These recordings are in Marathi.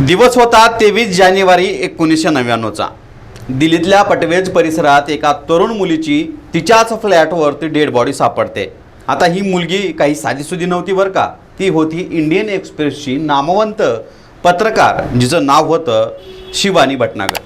दिवस होता तेवीस जानेवारी एकोणीसशे नव्याण्णवचा. दिल्लीतल्या पटवेज परिसरात एका तरुण मुलीची तिच्याच फ्लॅटवरती डेड बॉडी सापडते. आता ही मुलगी काही साधीसुधी नव्हती बरं का? ती होती इंडियन एक्सप्रेसची नामवंत पत्रकार जिचं नाव होतं शिवानी भटनागर.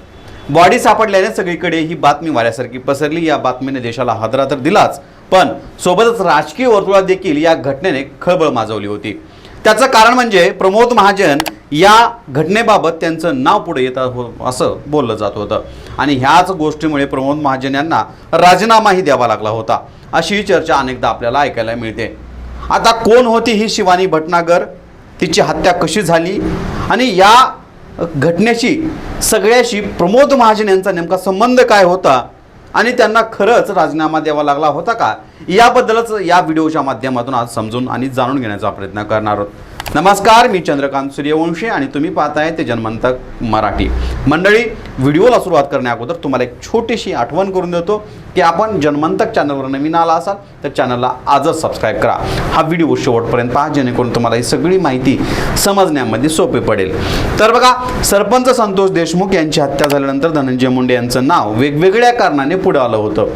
बॉडी सापडल्याने सगळीकडे ही बातमी वाऱ्यासारखी पसरली. या बातमीने देशाला हादरा तर दिलाच पण सोबतच राजकीय वर्तुळात देखील या घटनेने खळबळ माजवली होती. त्याचं कारण म्हणजे प्रमोद महाजन या घटनेबाबत त्यांचं नाव पुढे येत हो असं बोललं जात होतं. आणि ह्याच गोष्टीमुळे प्रमोद महाजन यांना राजीनामाही द्यावा लागला होता. अशी चर्चा अनेकदा आपल्याला ऐकायला मिळते. आता कोण होती ही शिवानी भटनागर? तिची हत्या कशी झाली? आणि या घटनेशी सगळ्याशी प्रमोद महाजन यांचा नेमका संबंध काय होता? आणि त्यांना खरंच राजीनामा द्यावा लागला होता का? याबद्दलच या व्हिडिओच्या माध्यमातून आज समजून आणि जाणून घेण्याचा प्रयत्न करणार आहोत. नमस्कार मी चंद्रकांत सूर्यवंशी आणि तुम्ही पाहताय ते जन्मंतक मराठी. मंडळी व्हिडिओला सुरुवात करण्या अगोदर तुम्हाला एक छोटीशी आठवण करून देतो की आपण जन्मंतक चॅनलवर नवीन आला असाल तर चॅनलला आजच सबस्क्राईब करा. हा व्हिडिओ शेवटपर्यंत पहा जेणेकरून तुम्हाला ही सगळी माहिती समजण्यामध्ये सोपे पडेल. तर बघा सरपंच संतोष देशमुख यांची हत्या झाल्यानंतर धनंजय मुंडे यांचं नाव वेगवेगळ्या कारणाने पुढे आलं होतं.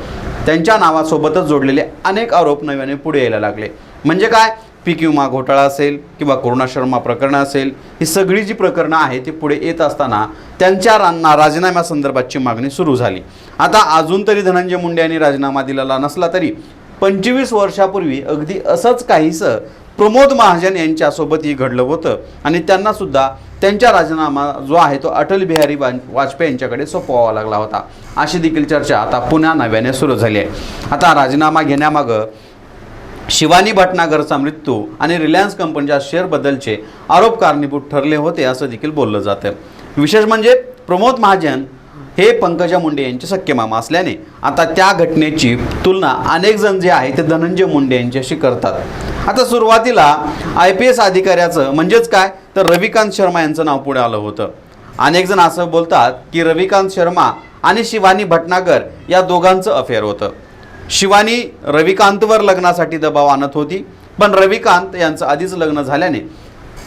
त्यांच्या नावासोबतच जोडलेले अनेक आरोप नव्याने पुढे यायला लागले. म्हणजे काय? पीक विमा घोटाळा असेल किंवा करुणा शर्मा प्रकरणं असेल ही सगळी जी प्रकरणं आहेत ती पुढे येत असताना त्यांच्या रांना राजीनाम्यासंदर्भातची मागणी सुरू झाली. आता अजून तरी धनंजय मुंडे यांनी राजीनामा दिलेला नसला तरी पंचवीस वर्षापूर्वी अगदी असंच काहीसं प्रमोद महाजन यांच्यासोबतही घडलं होतं आणि त्यांनासुद्धा त्यांचा त्यांच्या राजीनामा जो आहे तो अटल बिहारी वाजपेयी यांच्याकडे सोपवावा लागला होता. अशी देखील चर्चा आता पुन्हा नव्याने सुरू झाली आहे. आता राजीनामा घेण्यामागं शिवानी भटनागरचा मृत्यू आणि रिलायन्स कंपनीच्या शेअरबद्दलचे आरोप कारणीभूत ठरले होते असं देखील बोललं जातं. विशेष म्हणजे प्रमोद महाजन हे पंकजा मुंडे यांचे सख्य मामा असल्याने आता त्या घटनेची तुलना अनेक जण जे आहे ते धनंजय मुंडे यांच्याशी करतात. आता सुरुवातीला आय पी एस अधिकाऱ्याचं म्हणजेच काय? तर रविकांत शर्मा यांचं नाव पुढे आलं होतं. अनेक जण असं बोलतात की रविकांत शर्मा आणि शिवानी भटनागर या दोघांचं अफेअर होतं. शिवानी रविकांतवर लग्नासाठी दबाव आणत होती. पण रविकांत यांचं आधीच लग्न झाल्याने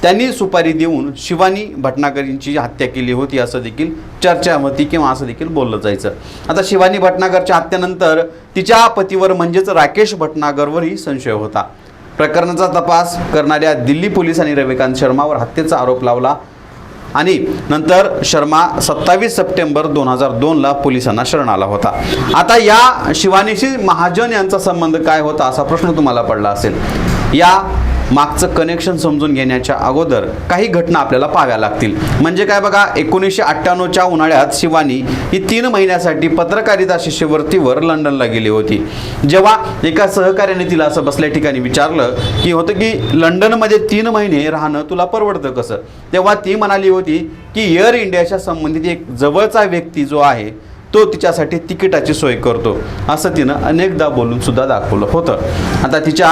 त्यांनी सुपारी देऊन शिवानी भटनागरींची हत्या केली होती असं देखील चर्चा होती किंवा असं देखील बोललं जायचं. आता शिवानी भटनागरच्या हत्येनंतर तिच्या पतीवर म्हणजेच राकेश भटनागरवरही संशय होता. प्रकरणाचा तपास करणाऱ्या दिल्ली पोलिसांनी रविकांत शर्मावर हत्येचा आरोप लावला. आणि नंतर शर्मा सत्तावीस सप्टेंबर दोन हजार दोनला पोलिसांना शरण आला होता. आता या शिवानीशी महाजन यांचा संबंध काय होता असा प्रश्न तुम्हाला पडला असेल. या मागचं कनेक्शन समजून घेण्याच्या अगोदर काही घटना आपल्याला पाहाव्या लागतील. म्हणजे काय बघा एकोणीसशे अठ्ठ्याण्णवच्या उन्हाळ्यात शिवानी ही तीन महिन्यासाठी पत्रकारिता शिष्यवृत्तीवर लंडनला गेली होती. जेव्हा एका सहकार्याने तिला असं बसल्या ठिकाणी विचारलं की होतं की लंडनमध्ये तीन महिने राहणं तुला परवडतं कसं? तेव्हा ती म्हणाली होती की एअर इंडियाच्या संबंधित एक जवळचा व्यक्ती जो आहे तो तिच्यासाठी तिकिटाची सोय करतो. असं तिनं अनेकदा बोलून सुद्धा दाखवलं होतं. आता तिच्या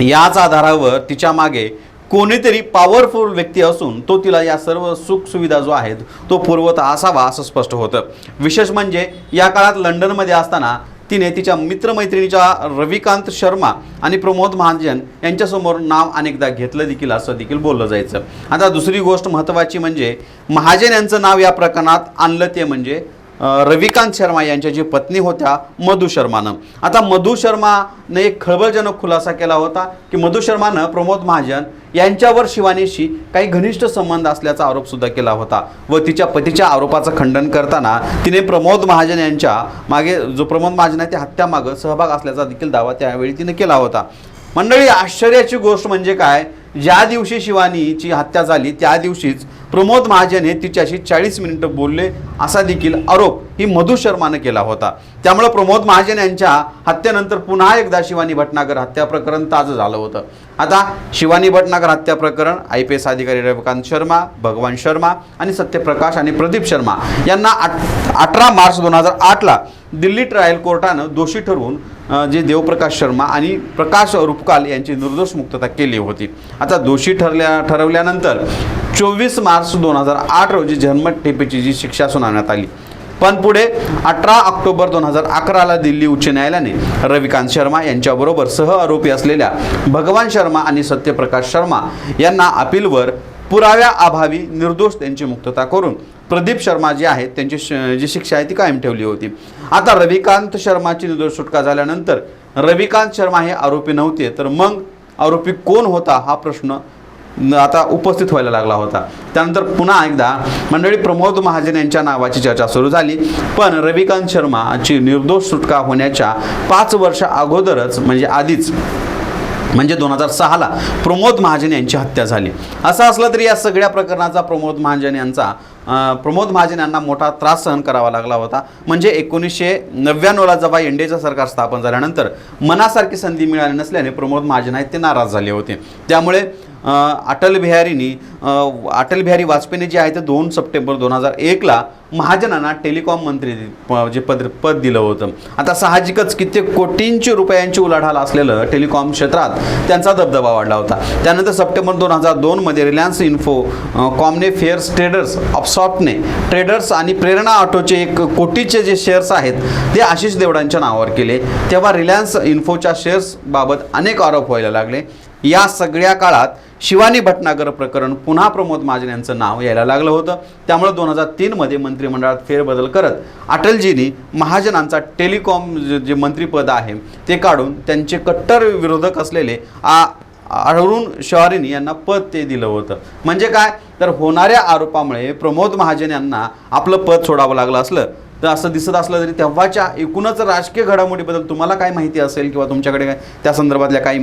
याच आधारावर तिच्यामागे कोणीतरी पॉवरफुल व्यक्ती असून तो तिला या सर्व सुखसुविधा जो आहेत तो पुरवत असावा असं स्पष्ट होतं. विशेष म्हणजे या काळात लंडनमध्ये असताना तिने तिच्या मित्रमैत्रिणीच्या रविकांत शर्मा आणि प्रमोद महाजन यांच्यासमोर नाव अनेकदा घेतलं देखील असं देखील बोललं जायचं. आता दुसरी गोष्ट महत्त्वाची म्हणजे महाजन यांचं नाव या प्रकरणात आणलं ते म्हणजे रविकांत शर्मा यांच्या जी पत्नी होत्या मधु शर्मानं. आता मधु शर्माने एक खळबळजनक खुलासा केला होता की मधु शर्मानं प्रमोद महाजन यांच्यावर शिवानीशी काही घनिष्ठ संबंध असल्याचा आरोप सुद्धा केला होता व तिच्या पतीच्या आरोपाचं खंडन करताना तिने प्रमोद महाजन यांच्या मागे जो प्रमोद महाजन आहे त्या हत्यामागं सहभाग असल्याचा देखील दावा त्यावेळी तिने केला होता. मंडळी आश्चर्याची गोष्ट म्हणजे काय? ज्या दिवशी शिवानीची हत्या झाली त्या दिवशीच प्रमोद महाजन हे तिच्याशी चाळीस मिनिटं बोलले असा देखील आरोप ही मधु शर्मानं केला होता. त्यामुळे प्रमोद महाजन यांच्या हत्येनंतर पुन्हा एकदा शिवानी भटनागर हत्या प्रकरण ताजं झालं होतं. आता शिवानी भटनागर हत्या प्रकरण आय पी एस अधिकारी रविकांत शर्मा भगवान शर्मा आणि सत्यप्रकाश आणि प्रदीप शर्मा यांना आठ अठरा मार्च दोन हजार आठला दिल्ली ट्रायल कोर्टानं दोषी ठरवून जे देवप्रकाश शर्मा आणि प्रकाश रूपकाल यांची निर्दोष मुक्तता केली होती. आता दोषी ठरल्या ठरवल्यानंतर चोवीस मार्च दोन हजार आठ रोजी जन्मठेपेची जी शिक्षा सुनावण्यात आली. पण पुढे अठरा ऑक्टोबर दोन हजार अकराला दिल्ली उच्च न्यायालयाने रविकांत शर्मा यांच्याबरोबर सह आरोपी असलेल्या भगवान शर्मा आणि सत्यप्रकाश शर्मा यांना अपीलवर पुराव्याअभावी निर्दोष त्यांची मुक्तता करून प्रदीप शर्मा जे आहेत त्यांची श- जी शिक्षा आहे ती कायम ठेवली होती. आता रविकांत शर्माची निर्दोष सुटका झाल्यानंतर रविकांत शर्मा हे आरोपी नव्हते तर मग आरोपी कोण होता हा प्रश्न आता उपस्थित व्हायला लागला होता. त्यानंतर पुन्हा एकदा मंडळी प्रमोद महाजन यांच्या नावाची चर्चा सुरू झाली. पण रविकांत शर्माची निर्दोष सुटका होण्याच्या पाच वर्ष अगोदरच म्हणजे आधीच म्हणजे दोन हजार सहाला प्रमोद महाजन यांची हत्या झाली. असं असलं तरी या सगळ्या प्रकरणाचा प्रमोद महाजन यांचा प्रमोद महाजन यांना मोठा त्रास सहन करावा लागला होता. म्हणजे एकोणीसशे नव्याण्णवला जेव्हा एनडीएचं सरकार स्थापन झाल्यानंतर मनासारखी संधी मिळाली नसल्याने प्रमोद महाजन आहेत ते नाराज झाले होते. त्यामुळे अटल बिहारीनी अटल बिहारी वाजपेयीने जे आहे ते दोन सप्टेंबर दोन हजार एकला महाजनांना टेलिकॉम मंत्री प- जे पद पद दिलं होतं. आता साहजिकच कित्येक कोटींची रुपयांची उलाढाल असलेलं टेलिकॉम क्षेत्रात त्यांचा दबदबा वाढला होता. त्यानंतर सप्टेंबर दोन हजार दोनमध्ये रिलायन्स इन्फो कॉमने फेअर्स ट्रेडर्स ऑफसॉफ्टने ट्रेडर्स आणि प्रेरणा ऑटोचे एक कोटीचे जे शेअर्स आहेत ते आशिष देवडांच्या नावावर केले. तेव्हा रिलायन्स इन्फोच्या शेअर्सबाबत अनेक आरोप व्हायला लागले. या सगळ्या काळात शिवानी भटनागर प्रकरण पुन्हा प्रमोद महाजन यांचं नाव यायला लागलं होतं. त्यामुळे दोन हजार तीनमध्ये मंत्रिमंडळात फेरबदल करत अटलजींनी महाजनांचा टेलिकॉम जे जे मंत्रिपद आहे ते काढून त्यांचे कट्टर विरोधक असलेले आ अरुण शवारिनी यांना पद ते दिलं होतं. म्हणजे काय? तर होणाऱ्या आरोपामुळे प्रमोद महाजन यांना आपलं पद सोडावं लागलं असलं. तर असं दिसत असलं तरी तेव्हाच्या एकूणच राजकीय घडामोडीबद्दल तुम्हाला काय माहिती असेल किंवा तुमच्याकडे काय त्या संदर्भातल्या काही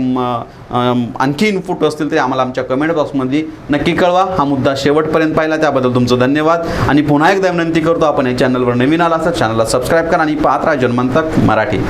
आणखी इनपुट असतील तरी आम्हाला आमच्या कमेंट बॉक्समध्ये नक्की कळवा. हा मुद्दा शेवटपर्यंत पाहिला त्याबद्दल तुमचं धन्यवाद. आणि पुन्हा एकदा विनंती करतो आपण या चॅनलवर नवीन आला असता चॅनलला सबस्क्राईब करा आणि पाहत राहा जन्मंतक मराठी.